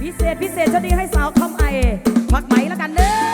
พิเศษพิเศษจะดีให้สาวคอมไอพักไหมแล้วกันเด้อ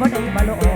abot ay baloon. Oh.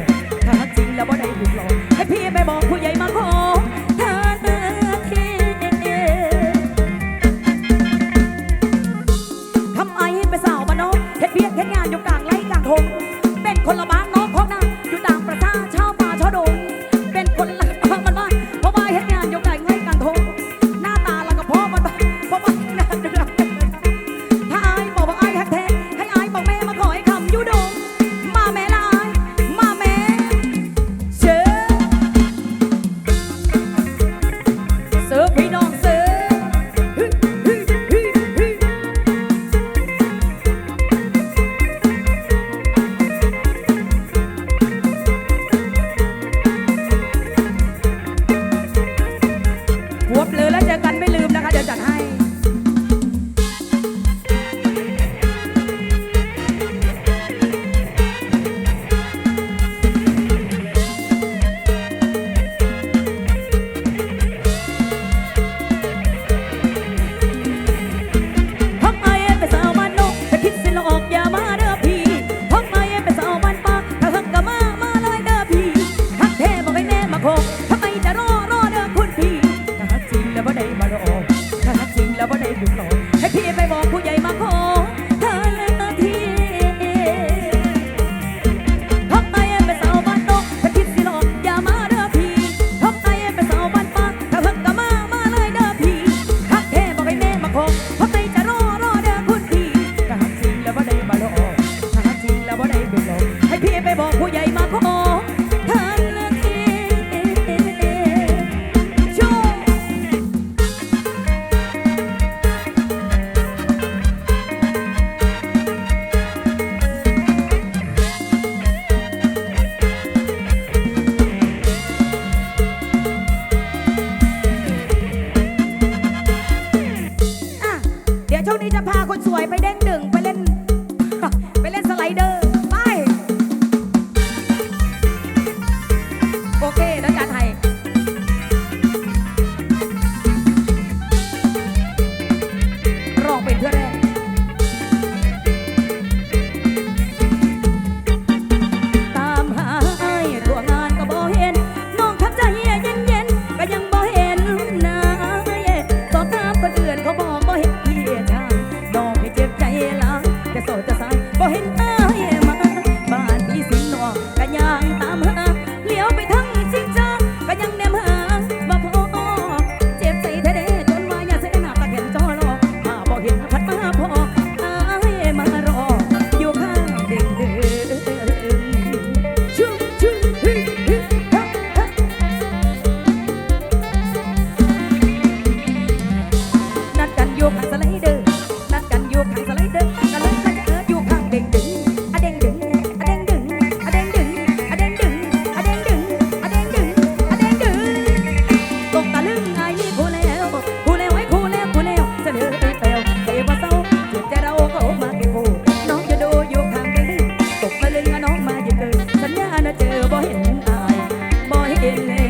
พี่ไปบอกผู้ใหญ่มาขอ เห็นอายบ่เห็น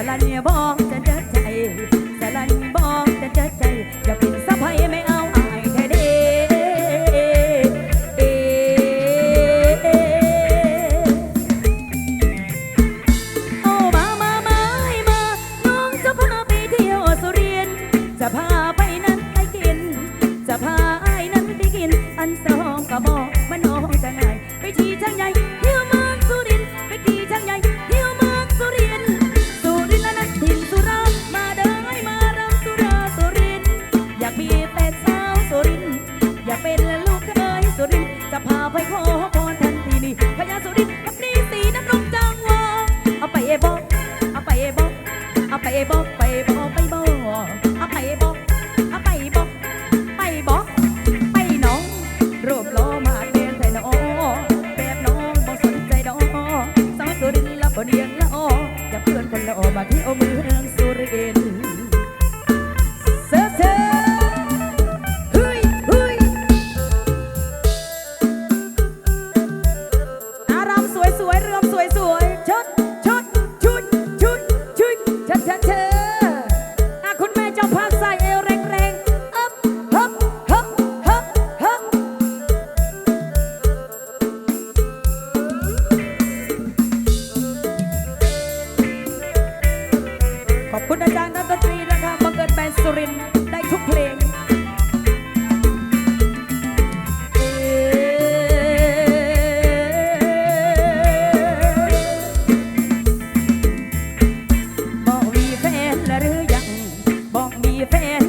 สละเนียบ้องจะเดินใจสละเนี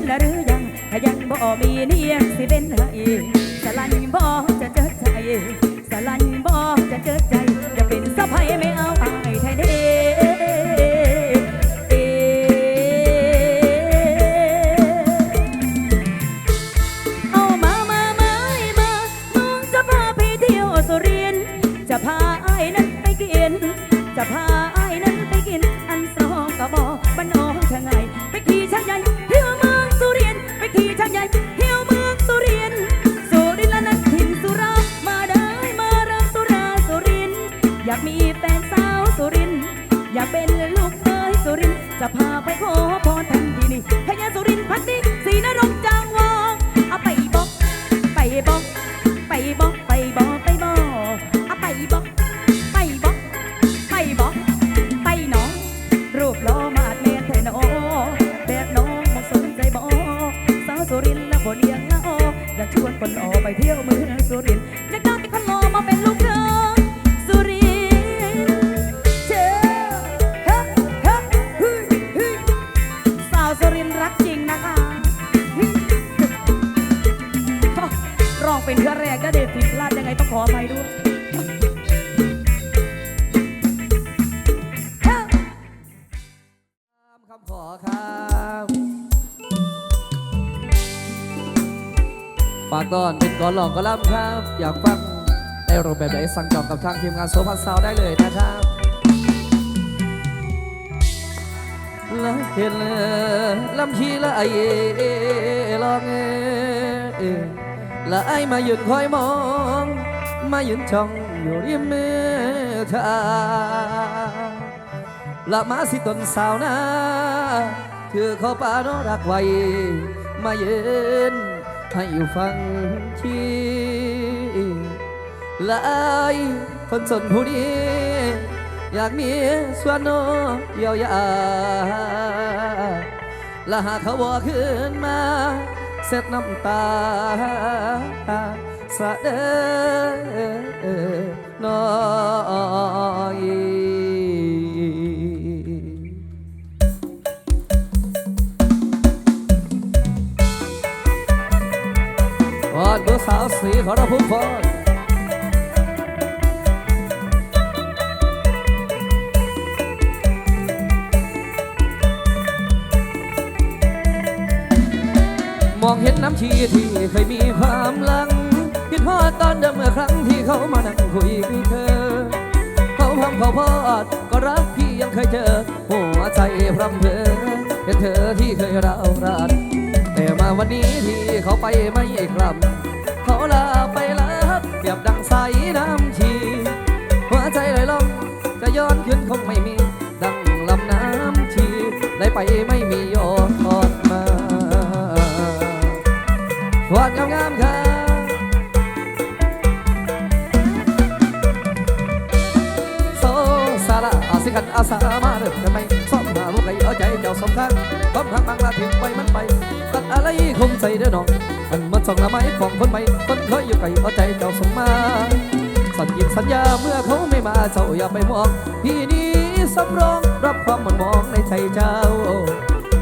นะหรือยังถ้ายังบ่มีเนียสิเป็นไห้สลันบ่จะเจอใจสลันบ่จะเจอใจจะเป็นสะพายไม่เอา จะพาไปขอพรท่านที่นี่พญาสุรินทร์พันดีางทีมงานโซฟันซาวได้เลยนะครับแล้วเห็นลำชีละไอลองเอละไอมายืนคอยมอง มายืนจ้องอยู่ริมมือทาละมาสิตนสาวนาเธอเขาป่านรักไว้ มาเยืนให้อยู่ฟังทีละอาย คนสนผู้นี้ อยากมีส่วนโนเยียวยาและหากเขาบอกขึ้นมา เสร็จน้ำตาสะเดอน้อยพอดผู้สาวสีขอรับผู้พอ องเห็นน้ำชีที่เคยมีความลังคิดฮอดตอนเดิมเมื่อครั้งที่เขามานั่งคุยกับเธอ เขาพำเขาพอดก็รักพี่ยังเคยเจอ หัวใจพร่ำเพอเป็นเธอที่เคยเรารักแต่มาวันนี้ที่เขาไปไม่กลับ เขาลาไปแล้วเปรียบดังสายน้ำชี หัวใจลอยล่องจะย้อนขึ้นคงไม่มี ดังลำน้ำชีได้ไปไม่มีโย วานงามๆครับโซซาลาอาสิกันอาสามาเริ่มกันไหมซ้อมหาบุกไก่เอาใจเจ้าสมทางความทางบางลาถึงไปมันไปตัดอะไรคงใจเด้อน้องมันมันส่องละไม้ของคนใหม่คนเคยอยู่ไก่เอาใจเจ้าสมมาสัญญิสัญญาเมื่อเขาไม่มาเจ้าอย่าไปมองพี่นี้สำรองรับความมันมองในใจเจ้า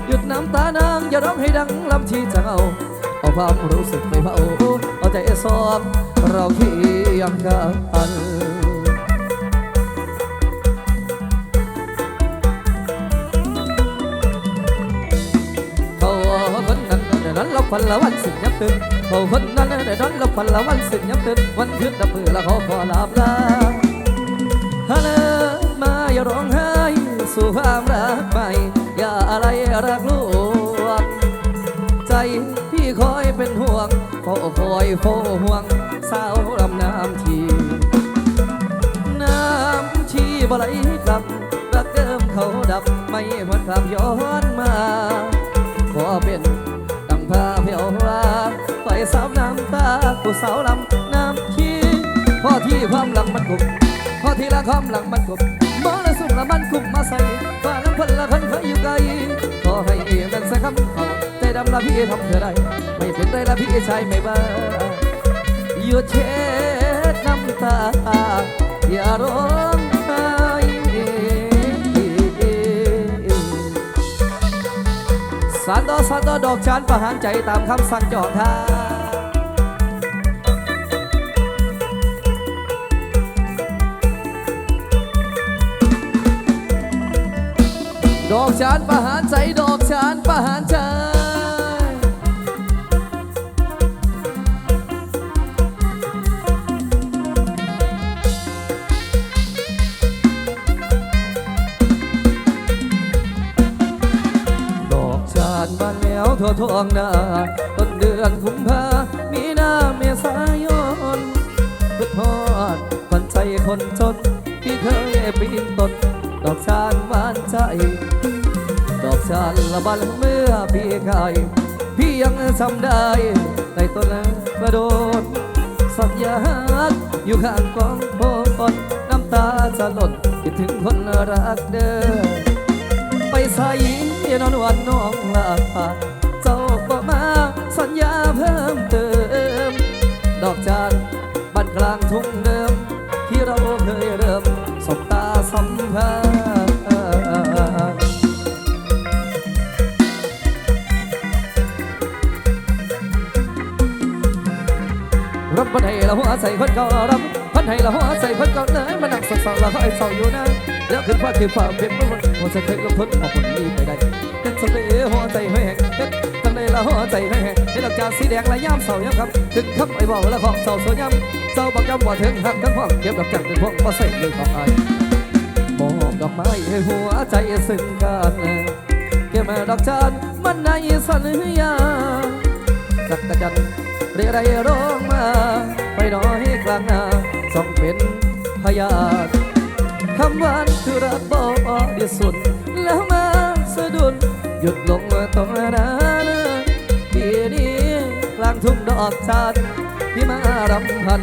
หยุดน้ำตานางอย่าร้องให้ดังลำชีเอาเอา ความรู้สึกไปเผาเอาใจซ้อมเราเคียงกันเขาคนนั้นเดนั้นเราฝันละวันสิยับตื่นเขาคนนั้นเดนั้นเราฝันละวันสิยับตื่นวันคืนดับมือละเขาขอลาบลาฮัลโหลมาอย่าร้องไห้สู่ความรักใหม่อย่าอะไรรักลวงใจ คอยเป็นห่วงเฝ้าคอยเฝ้าห่วงสาวลำน้ำทีน้ำชีบไหลกลับรักเดิมเขาดับไม่หวนความย้อนมาขอเป็นดังพาเพียวว่าไปสาวน้ำตาผู้สาวลำน้ำชีพ่อที่ความหลังมันกุบพ่อที่ละความหลังมันกุบมอละสุมละมันกุบมาใส่ ดำละพี่ทำเธอได้ ไม่เป็นไรละพี่ชายไม่บ้าหยุดเช็ดน้ำตา อย่าร้องไห้สานต่อสานต่อดอกจานประหารใจตามคำสั่งจองทางดอกจานประหารใจดอกจานประหารใจ ทั่วทวงนาต้นเดือนกุมภามีนาเมษายนพุทธอดฝันใจคนจนที่เคยปีนต้นดอกจานหวานใจ ดอกจานละบันเมื่อปีกายพี่ยังจำได้ในต้นกระโดดสัญญาอยู่ข้างกองโพนน้ำตาจะหล่นคิดถึงคนรักเด้อไปใส่นอนวันน้องลาเจ้าบอกมา ยาเพิ่มเติม ดอกจันบ้านกลางทุ่งเดิม ที่เราเคยเริ่มสบตาสัมผัสรับพันให้ละหัวใส่พันก็รับพันให้ละหัวใส่พันก็เนื้อมันหนักสั่งๆละไอ้เสาอยู่นะแล้วขึ้นฟ้าคือฟ้าเพียงมันหัวใจเคยก็พ้นออกคนนี้ไปได้ เป็นสมัยหัวใจแห้งเป็นตั้งในละหัวใจแห้งให้ดอกจานสีแดงละย่ำเศร้าย่ำครับถึงคำไอ้บอกละของเศร้าโซย่ำเศร้าบอกย่ำว่าถึงหักทั้งห้องเก็บดอกจันเป็นพวงมาใส่เลยของไอ้มองดอกไม้ให้หัวใจซึ้งกันเก็บมาดอกจันมันในสัญญาสักกะจันเรไรร้องมา ไปน้อยกลางนาส่องเป็นพยานคำหวานคือรักบอกที่สุด หยุดลงตรงนั้นปีนี้กลางทุ่งดอกจานที่มารำพัน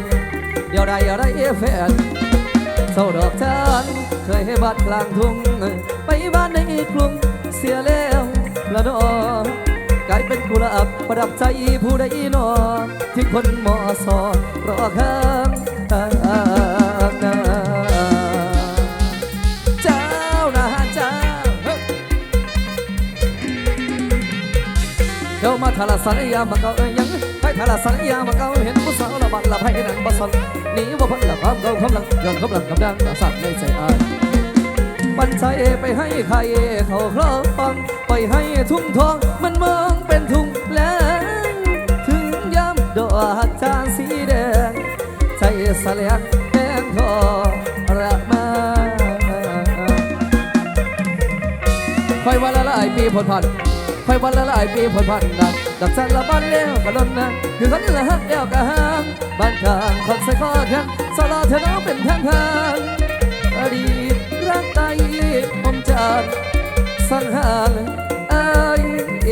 เดี๋ยวใดอะไรแฟนเศร้าดอกจานเคยให้บ้านกลางทุ่งไปบ้านในกรุงเสียแล้วละดอกลายเป็นกุหลาบประดับใจผู้ใดนอที่คนหมอสอรอข้าง ทาลาสัญญามาเก่าเอ้ยยังไปทาลาสัญญามาเก่าเห็นผู้สาวละบัดละไพ่นั้นบ่สนนีบ่าพ้นละความเก่าความหลังย้อนความหลังกำดังสั่งในใจอายปันใจไปให้ใครเขาครอบฟังปให้ทุ่งทองมันมองเป็นทุ่งแล้งถึงยามดอกจานสีแดง ใจสลงแดงทอระมาคอยวันละหลายปีผลพัน คอยวันละหลายปีผลพันนะดับจันละบ้านเลี้ยวกะล้นนะคือคนละฮักเลี้ยวกะหางบ้านข้างคนใส่ข้อแขนสลอเธอน้องเป็นทางทางอดีตรักไตผมจานสังหารเอ้ยเอ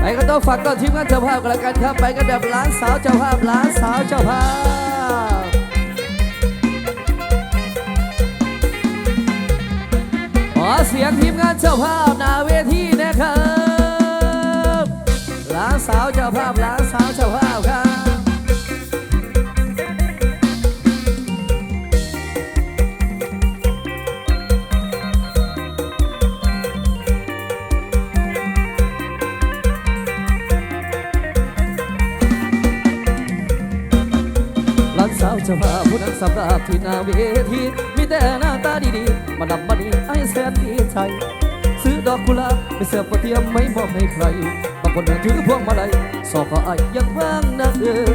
ไปก็ต้องฝากต้อทีมงานเจ้าภาพกันแล้วกันครับไปกันแบบล้านสาวเจ้าภาพล้านสาวเจ้าภาพ เสียงทีมงานเจ้าภาพนาเวทีนะครับล้านสาวเจ้าภาพล้านสาวเจ้าภาพครับหลานสาวเจ้าภาพผู้นั้นสำหรับที่นาเวที แต่หน้าตาดีๆ มาดำมาดีไอ้แสนดีใจ ซื้อดอกกุหลาบไปเสือกกระเทียมไม่มอบให้ใคร บางคนเดินถือพวงมาลัยสอบก็ไอายยังว่างนะเออ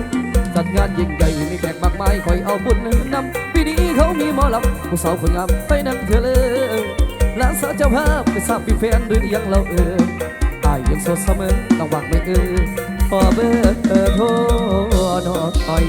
จัดงานยิ่งใหญ่มีแขกมากมายคอยเอาบุญนำปีนี้เขามีหมอลำผู้สาวคนงามไปนั่งเธอเลยหลานสาวเจ้าภาพไปทราบมีแฟนหรือยังเราเอออายยังโสดเสมอระวังไม่เออขอเบอร์โทรหน่อย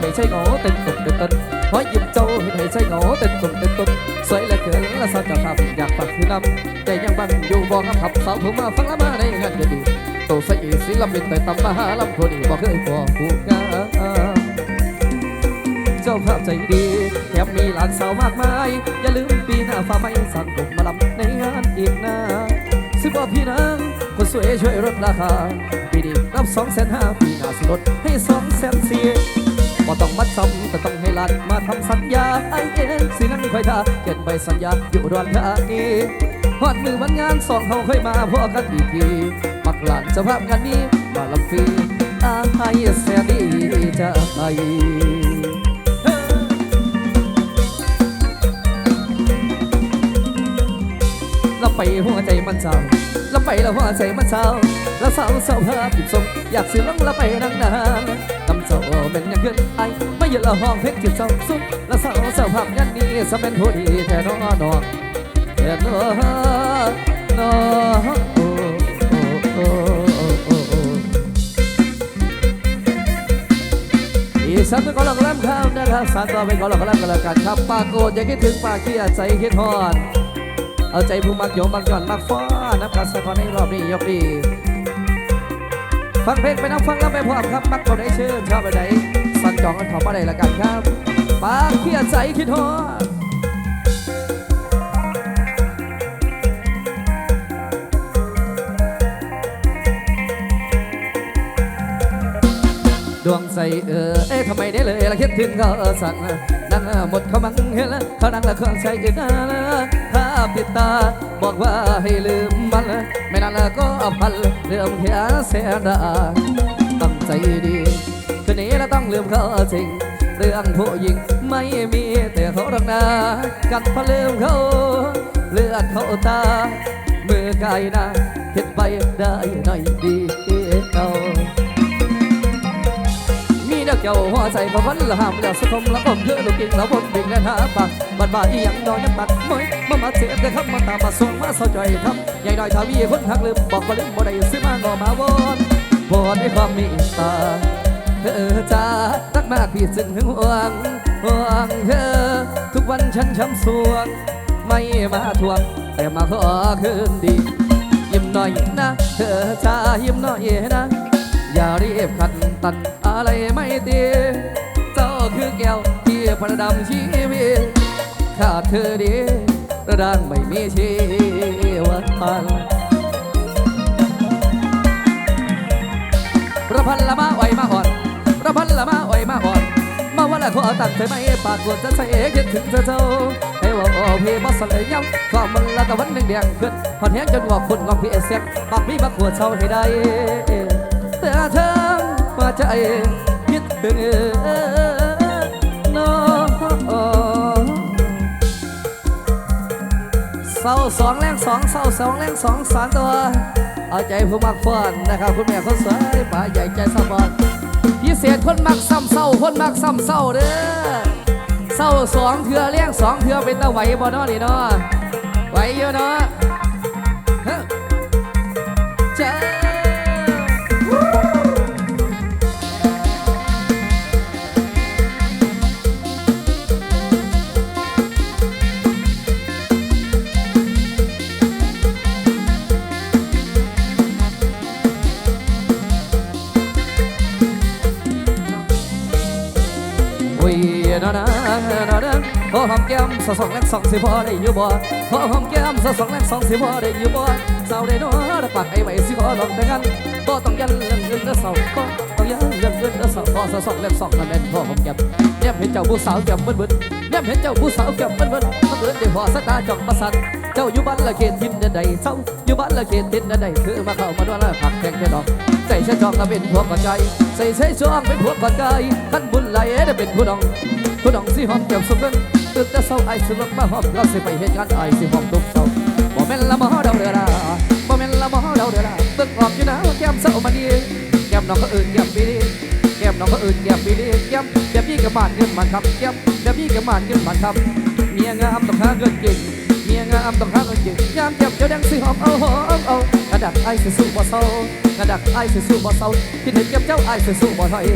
ไมเจ้าเห็นให้ใช่หงอเต็มตุ่มเต็มต้นขอให้ยิ้มเจ้าเห็นให้ใช่หงอเต็มตุ่มเต็มต้นสวยและเกินและสาวจะทำอยากฟังคือนำใจยังบังอยู่บอกคำขับสาวผมมาฟังละมาในงานจะดีโตใส่ศิลปินแต่ตำมาหาลำคนนี้บอกเคยพอผู้งามเจ้าภาพใจดีแถมมีหลานสาวมากมาย อย่าลืมปีหน้าฟ้าไม่สั่งผมมาลำในงานอีกนะสิบอกพี่นางคนสวยช่วยลดราคาปีนี้รับสองแสนห้าปีหน้าสิลดให้สองแสนสี่ บ่ต้องมัดจำแต่ต้องให้หลานมาทำสัญญาไอเอ็นสินั่งคอยท่าเขียนใบสัญญาอยู่รอุดรธานีฮอดมือวันงานสองเขาค่อยมาพอกันอีกทีมักหลานเจ้าภาพงานนี้มาลำฟีอาให้แสนดีจะไปแล้วไปหัวใจมันเศร้าแล้วไปแล้วหัวใจมันเศร้าแล้วเศร้าเศร้าภาพหยิบสมอยากซื้อลังแล้วไปนั่งนานกำ เป็นอย่างเกินไอไม่ยืนละห้องเพชรจิตเศร้าสุดแล้วเศร้าเศร้าภาพยันนี้สเป็นผู้ดีแต่น้อนอนแต่น้อนอโอ้โอ้โอ้โอ้โอ้อีกสักหนึ่งก็ลองริ่มข้ามนะครับสารต่อไปก็ลองเริ่มกันล้วกันครับปากโกดอย่าคิดถึงปากเคียใจคิดฮอดเอาใจผู้มักโยมมักย่อนมักฟ้านับการสะกอนในรอบนี้ยกดี ฟังเพลงไปน้ำฟังแล้วไปพร้อมครับ มักคนได้ชื่นชอบไปไหนสั่งจองกันขอมาได้ละกันครับปากเขียดใจคิดฮอด ดวงใจเออเอ๊ะทำไมได้เลยละคิดถึงเขาสั่นนั่งหมดเขามังเห็นละเขานั่งละเครื่องใจอื่นนะถ้าปิดตาบอกว่าให้ลืมมันไม่นานละก็พันเรื่องเฮียเสียดาตั้งใจดีคืนนี้เราต้องลืมเขาจริงเรื่องผู้หญิงไม่มีแต่เขารักนากันพอลืมเขาเลือดเขาตามือกายนาเห็ดไปได้หน่อยดีเอา เกเจ้าหัวใจพอวันละหามแล้วสะทมละอมเพื่อลูกกิ่งละบนบิ่งและหาปากบัดบ่าอีหยังดอกยังตัดมวยมามาเสียแต่คำมาตามมาส่งมาเศร้าใจครับใหญ่หน่อยถ้ามีคนหักลืมบอกว่าลืมบ่ได้ซื้อมางอมาวอนวอนด้ความมีตาเธอจ้ารักมากพี่จึงหึงห่วงห่วงเธอ ทุกวันฉันช้ำสวง ไม่มาทวง แต่มาขอคืนดียิ้มหน่อยนะ เธอจ้ายิ้มหน่อยนะ อย่ารีบขัดตัน อะไรไม่ตีเจ้าคือแก้วที่ประดับชีวิตขาดเธอดีระดังไม่มีชีวิตพันระพันละมาไวมาอ่อนระพันละมาไวมาอ่อน มาวันละขอตั้งใจไม่ปากกวดจะใส่คิดถึงเธอเจ้าให้ว่าโอ้พี่บอสเลยย้ำความมันละตะวันแดงขึ้นพอแห้งจนงอกคุณงอกพี่เอเสียงปากมีมาขวดเศร้าให้ได้แต่เธอ ใจคิดถึงน้องเศร้าสองแรงสองเศร้าสองแรงสองสามตัว เอาใจผู้มักฟอนนะครับ คุณแม่คนสวยป่าใหญ่ใจสมบัติพิเศษคนมักซ้ำเศร้าคนมักซ้ำเศร้าเด้อเศร้าสองเถื่อเลี้ยงสองเถื่อเป็นตะไหวบ่นาะนี่เนาะไหวอยู่เนาะ อุ้ยนะนนะนขอหอมแก้มสะสองแลกสองสิพอได้อยู่บ่ขอหอมแก้มสะสองแลกสองสิพอได้อยู่บ่สาวได้น้อรักปากไอ้ไว้สิขอลองแต่กันบ่ต้องยันเรื่องเงินเด้อสาวบ่ต้องยันเรื่องเงินเด้อสาวขอสะสองแลกสองนั่นแม่นขอหอมแก้มแนมเห็นเจ้าผู้สาวแก้มเบิ้นๆแนมเห็นเจ้าผู้สาวแก้มเบิ้นๆมาเบิ้นได้พอสายตาจ้องมาสั่น เจ้าอยู่บ้านละเขตทินใดเศร้าอยู่บ้านละเขตทินใดคือมาเข้ามาด้วยละผักแข่งแค่ดอกใส่เสื้อจองก็เป็นพวกก่อนใจใส่เสื้อจองเป็นพวกก่อนใจขั้นบุญไหลได้เป็นผู้ดองผู้ดองสิหอมเก็บสมเงินตื่นแต่เศร้าไอ้สิลกมาหอมเราสิไปเหตุการณ์ไอ้สิหอมทุกเศร้าบ่แม่นละหมอเดาเดือดาบ่แม่นละหมอเดาเดือดาเบิ่งออกอยู่นะแก้มเศร้ามาดีแก้มน้องก็อื่นแก้มปีดีแก้มน้องก็อื่นแก้มปีดีแก้มแบบนี้ก็มานเงินมันครับแก้มแบบนี้ก็มานเงินมันครับเมียงามต้องหาเงินเก่ง มียงามต้องหาเงินเก่งยามแก้มเจ้าแดงสิหอมเอาหอมเอากระดักไอ้สิสู้บ่เศร้ากระดักไอ้สิสู้บ่เศร้าคิดเห็นแก้มเจ้าไอ้สิสู้บ่ถอย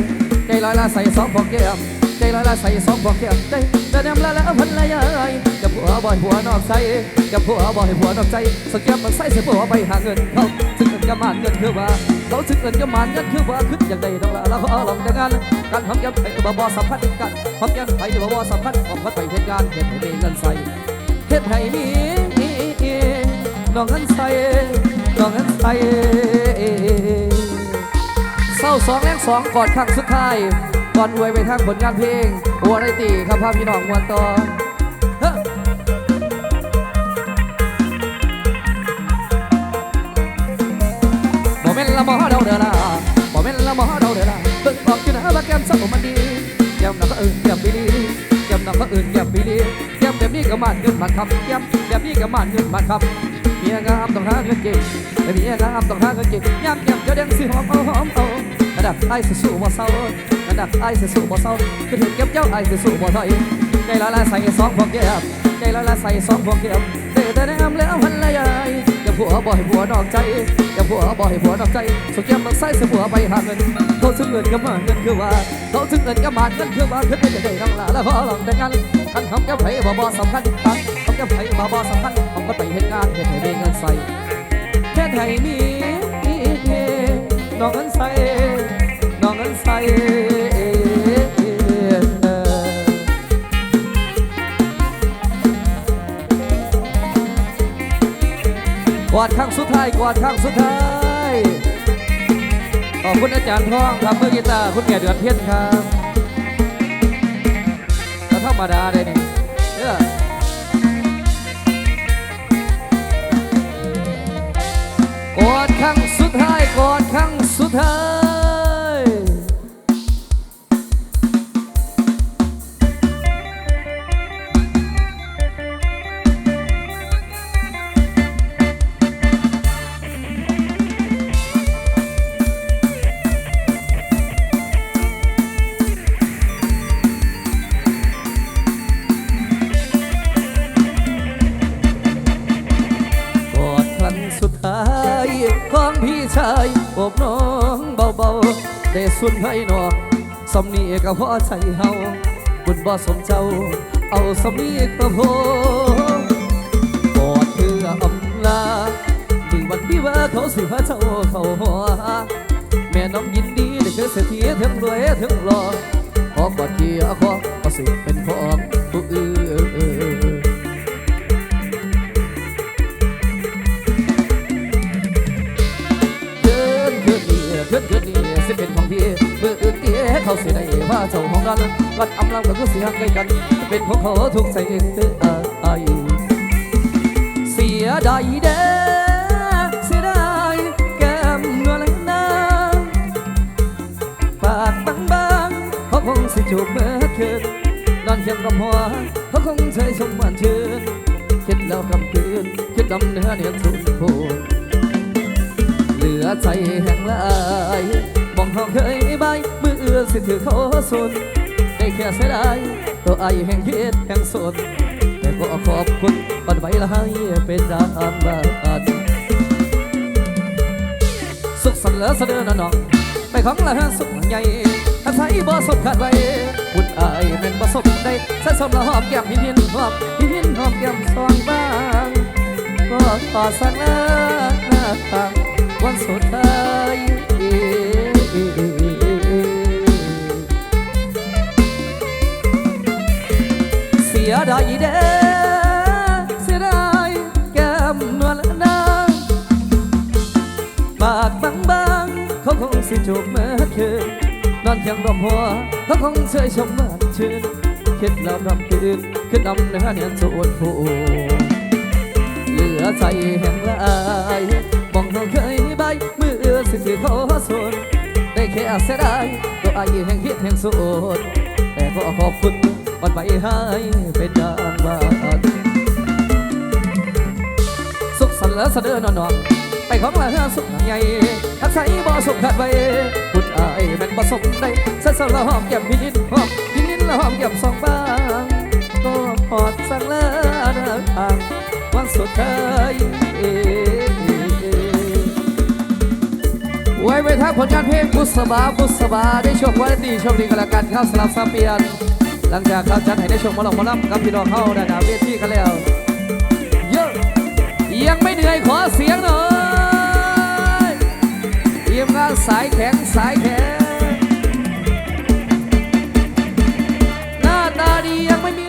ใจลอยละใส่สองของแก้มใจลอยละใส่สองบอกแก้มใจแต่นำละละพันละยายกับผัวบ่อยผัวนอกใจกับผัวบ่อยผัวนอกใจสแกมมันใส่เสียผัวไปหาเงินเขาถึงเงินก็มานเงินคือว่าเขาถึงเงินก็มานเงินคือว่าขึ้นอย่างใดต้องละแล้วขอลองแต่งานการทำแก้มไปบ่บ่สัมพันธ์กันทำแก้มไปบ่บ่สัมพันธ์ของพัดไปเหตุการณ์เหตุให้เงินใส่ เหตุให้มีน้องเงินใส่น้องเงินใส่เศร้าสองแรงสองกอนครั้งสุดท้ายก่อนอวยไปทางผลงานเพลงหัวไรตีครับพาพี่น้องมวนต่อเฮ้อบ่แม่นละหมอเดาเด้อล่ะบ่แม่นละหมอเดาเด้อล่ะเบิ่งออกอยู่นะว่าแก้มสักมันดีแก้มน้องก็อื่นแก้มบีดีแก้ม น้องก็อื่นแก้มบีดีแก้มแบบนี้ก็มันเงินมันคำแก้มแบบนี้ก็มันเงินมันคำเมียงามต้องหาเงินเก่งเมียงามต้องหาเงินเก่งยามแก้มเจ้าแดงสิหอมเอาหอมเอาระดับไอ้สิสู้บ่เศร้าระดับไอ้สิสู้บ่เศร้าคือถึงเก็บเจ้าไอ้สิสู้บ่ถอยใจละละใส่สองพวกแก้มใจละละใส่สองพวกแก้มเตะแต่แนมแล้วพันละยาย ผัวบ่ให้ผัวนอกใจอย่าผัวบ่ให้ผัวนอกใจสุดแกมต้องใส่เสียผัวไปหาเงินเขาถึงเงินก็มาเงินคือว่าเขาถึงเงินก็มาเงินคือว่าขึ้นได้ได้น้องละแล้วพอลองแต่งงานกันทำแก้ไผ่บ่บ่สำคัญตังทำแก้ไผ่บ่บ่สำคัญของก็ไปเหตุงานเหตุให้ได้เงินใส่แค่ไทยมีน้องเงินใส่น้องนั้นใส่ วาดข้างสุดท้ายกวาดข้างสุดท้าย ขอบคุณอาจารย์ทองครับเมื่อกีตาร์คุณแก่เดือนเพี้ยนครับก็ธรรมดาเลยนี่เนี่ยกอดข้างสุดท้ายกอดข้างสุดท้าย สุนให้นองสำนีก็พอใจเฮาบุญบ่สมเจ้า เอาสำนีก็พอกอดเพื่ออำลาถึงวันที่ว่าเขาสิพาเจ้าเขาหัวแม่น้องยินดีได้คือเศรษฐีทั้งรวยทั้งหล่อขอกอดเกียร์ขอก็สิเป็นของ เตี้ยเขาสิได้ว่าเจ้าของนั้นวัดอำลำก็คือเสียงใกล้กัน เป็นของเขาทุกใจเตือไอเสียดายเด้เสียดายแก้มนวลนางปากบางบางเขาคงสิจูบเมื่อคืนนอนเคียงกับหัวเขาคงใช้ชมหวานชื่นคิดแล้วคำคืนคิดดำเนื้อเนียนสุดโพเหลือใจแห่งลายมองห้องเคยใบ อเอื้อสิถือเขาสนได้แค่เสียดายตัวไอแห่งเฮ็ดแห่งสนแต่ก็ขอบคุณปันไว้ละให้เป็นดานบานสุขสันต์เหลือเสนอนะน้องไปของละสุขใหญ่ถ้าใส่บ่สมขาดไว้บุญอายแม่นบ่สมได้ใส่สมละหอมแก้มหินหินหอมหินหินหอมแก้มสว่างบ้างก็ต่อสักหน้าหน้าทางวันสุดท้าย ยดายเด้เสียดายแก้มนวลนางปากบางบางเขาคงสิจูบเมื่อคืนนอนเคียงรวมหัวเขาคงเชยชมหวานชื่นคิดแล้วรำคืนขึ้นนำเนื้อเนียนสูดผูเหลือใจแห่งลายมองเราเคยใบมือเอื้อสิถือขอส่วนได้แค่เสียดายตัวไอแห่งคิดแห่งสุดแต่ก็ขอบคุณ วันไปให้เป็นดางบานสุขสันต์และเสด็จนอนๆไปของละสุขใหญ่ทักใส่บ่สุขขาดไว้คุณอายแม่นบ่สมได้เส้นสละหอมแก้มพินินหอมพินินละหอมแก้มสองบางก็พอดสั่งลาเดินทางวันสุดท้ายไว้ไปทาผลงานเพลงบุษบาบุษบาได้ชมวันดีโชคดีกันละกันครับสลับซับเปลี่ยน หลังจากเขาจัดให้ได้ชมมาลองมาล่ำครับพี่น้องเข้าดาด้าเวทีกันแล้วเยอะยังไม่เหนื่อยขอเสียงหน่อยเทีมงานสายแข็งสายแข็งหน้าตาดียังไม่มี